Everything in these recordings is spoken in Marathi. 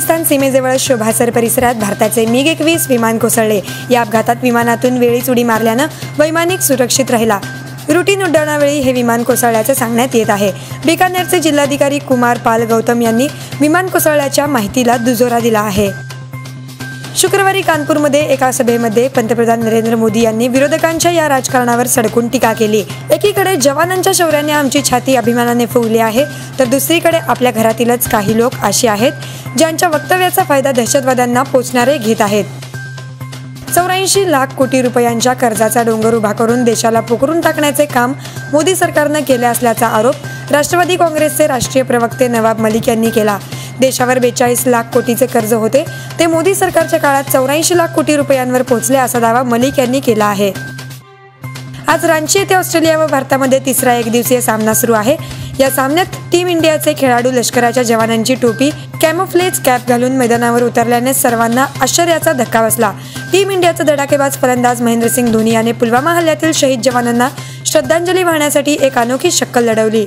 पाकिस्तान सीमेजवळ शोभासर परिसरात भारताचे मिग एकवीस विमान कोसळले. या अपघातात विमानातून वेळीच उडी मारल्यानं वैमानिक सुरक्षित राहिला. रुटीन उड्डाणावेळी हे विमान कोसळल्याचं सांगण्यात येत आहे. बिकानेरचे जिल्हाधिकारी कुमार पाल गौतम यांनी विमान कोसळल्याच्या माहितीला दुजोरा दिला आहे. शुक्रवारी कानपूरमध्ये एका सभेमध्ये पंतप्रधान नरेंद्र मोदी यांनी विरोधकांच्या या राजकारणावर सडकून टीका केली. एकीकडे जवानांच्या शौर्याने आमची छाती अभिमानाने फुगली आहे तर दुसरीकडे आपल्या घरातीलच काही लोक असे आहेत. ज्यांच्या वक्तव्याचा फायदा दहशतवाद्यांना पोचणारे घेत आहेत. चौऱ्याऐंशी लाख कोटी रुपयांच्या कर्जाचा डोंगर उभा करून देशाला पोखरून टाकण्याचे काम मोदी सरकारनं केले असल्याचा आरोप राष्ट्रवादी काँग्रेसचे राष्ट्रीय प्रवक्ते नवाब मलिक यांनी केला. देशावर बेचाळीस लाख कोटीचे कर्ज होते ते मोदी सरकारच्या काळात चौऱ्याऐंशी लाख कोटी रुपयांवर पोहोचले असा दावा मलिक यांनी केला आहे. आज रांची येथे ऑस्ट्रेलिया व भारतामध्ये तिसरा एक दिवसीय सामना सुरू आहे. या सामन्यात टीम इंडियाचे खेळाडू लष्कराच्या जवानांची टोपी कॅमोफ्लेज कॅप घालून मैदानावर उतरल्याने सर्वांना आश्चर्याचा धक्का बसला. टीम इंडियाचा धडाकेबाज फलंदाज महेंद्रसिंग धोनी याने पुलवामा हल्ल्यातील शहीद जवानांना श्रद्धांजली वाहण्यासाठी एक अनोखी शक्कल लढवली.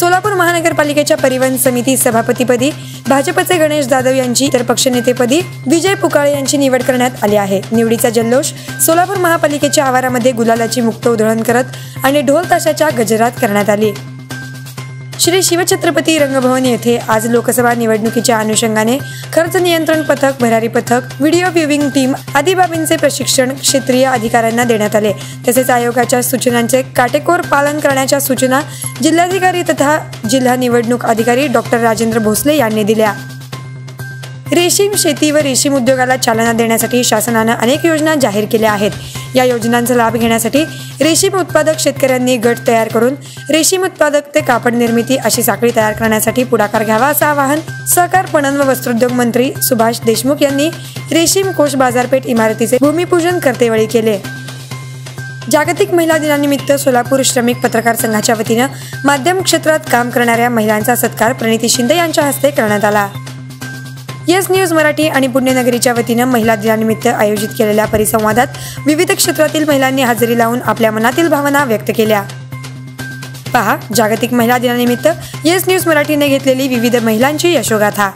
सोलापूर महानगरपालिकेच्या परिवहन समिती सभापतीपदी भाजपचे गणेश जाधव यांची तर पक्षनेतेपदी विजय पुकाळे यांची निवड करण्यात आली आहे. निवडीचा जल्लोष सोलापूर महापालिकेच्या आवारामध्ये गुलालाची मुक्त उधळण करत आणि ढोल ताशाच्या गजरात करण्यात आली. श्री शिवछत्रपती रंगभवन येथे आज लोकसभा निवडणुकीच्या अनुषंगाने खर्च नियंत्रण पथक भरारी पथक व्हिडिओ व्ह्युविंग टीम आदी बाबींचे प्रशिक्षण क्षेत्रीय अधिकाऱ्यांना देण्यात आले. तसेच आयोगाच्या सूचनांचे काटेकोर पालन करण्याच्या सूचना जिल्हाधिकारी तथा जिल्हा निवडणूक अधिकारी डॉक्टर राजेंद्र भोसले यांनी दिल्या. रेशीम शेती व रेशीम उद्योगाला चालना देण्यासाठी शासनानं अनेक योजना जाहीर केल्या आहेत. या योजनांचा लाभ घेण्यासाठी रेशीम उत्पादक शेतकऱ्यांनी गट तयार करून रेशीम उत्पादक ते कापड निर्मिती अशी साखळी तयार करण्यासाठी पुढाकार घ्यावा असं आवाहन सहकार पणन व वस्त्रोद्योग मंत्री सुभाष देशमुख यांनी रेशीम कोष बाजारपेठ इमारतीचे भूमिपूजन करतेवेळी केले. जागतिक महिला दिनानिमित्त सोलापूर श्रमिक पत्रकार संघाच्या वतीनं माध्यम क्षेत्रात काम करणाऱ्या महिलांचा सत्कार प्रणिती शिंदे यांच्या हस्ते करण्यात आला. येस न्यूज मराठी आणि पुण्यनगरीच्या वतीनं महिला दिनानिमित्त आयोजित केलेल्या परिसंवादात विविध क्षेत्रातील महिलांनी हजेरी लावून आपल्या मनातील भावना व्यक्त केल्या. पहा जागतिक महिला दिनानिमित्त येस न्यूज मराठीने घेतलेली विविध महिलांची यशोगाथा.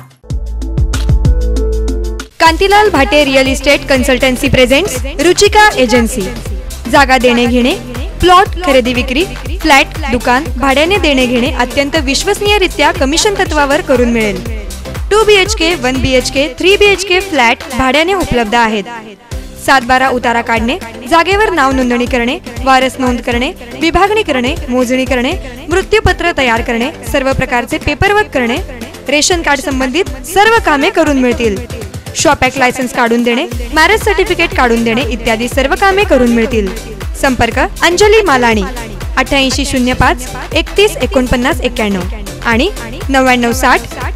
Kantilal Bhate real estate consultancy presents Ruchika agency जागा देणे घेणे प्लॉट खरेदी विक्री फ्लॅट दुकान भाड्याने देणे घेणे अत्यंत विश्वसनीयरित्या कमिशन तत्वावर करून मिळेल. Two B H K one B H K three B H K flat भाड्याने उपलब्ध आहेत. सात बारा उतारा काढणे जागेवर नाव नोंदणी करणे वारस नोंद करणे विभागणी करणे मोजणी करणे मृत्यूपत्र तयार करणे सर्व प्रकारचे पेपरवर्क करणे रेशन कार्ड संबंधित सर्व कामे करून मिळतील. शॉप ऍक्ट लायसन्स काढून देणे मॅरेज सर्टिफिकेट काढून देणे इत्यादी सर्व कामे करून मिळतील. संपर्क अंजली मालाणी अठ्ठ्याऐंशी शून्य पाच एकतीस एकोणपन्नास एक्क्याण्णव आणि नव्याण्णव साठ